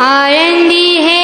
आनंदी है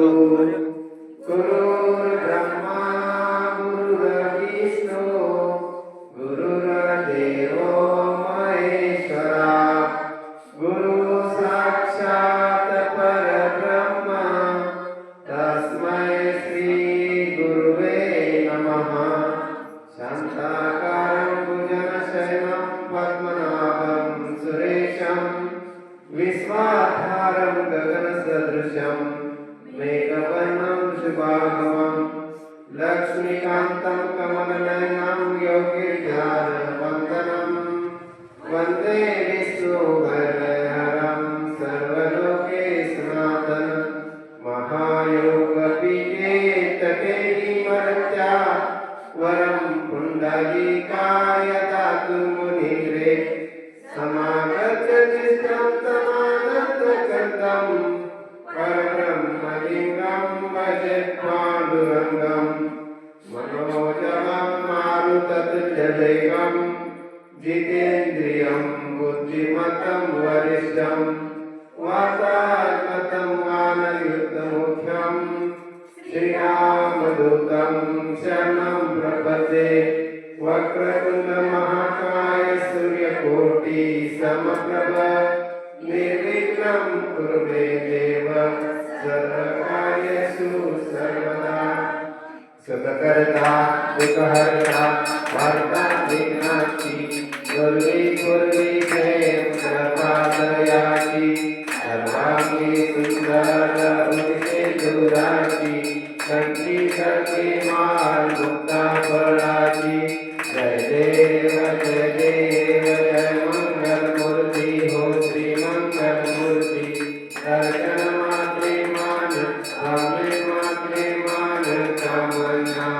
Hallelujah. सुभागवं लक्ष्मीकान्तं कमलनयनं योगिर्यारवन्दनं वंदे यत्पादुरङ्गम् मनोजवम् मारुतत् जवेगम् जिते सकर्ता विकहर्ता भर्ता विनाशी गुरवे गुरवे Thank you.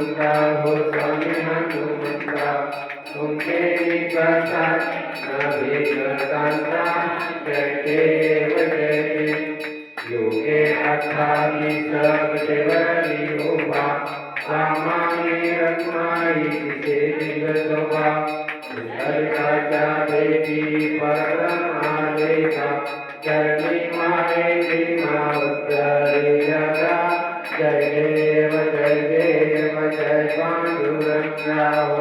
Yeah. Now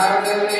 Hallelujah.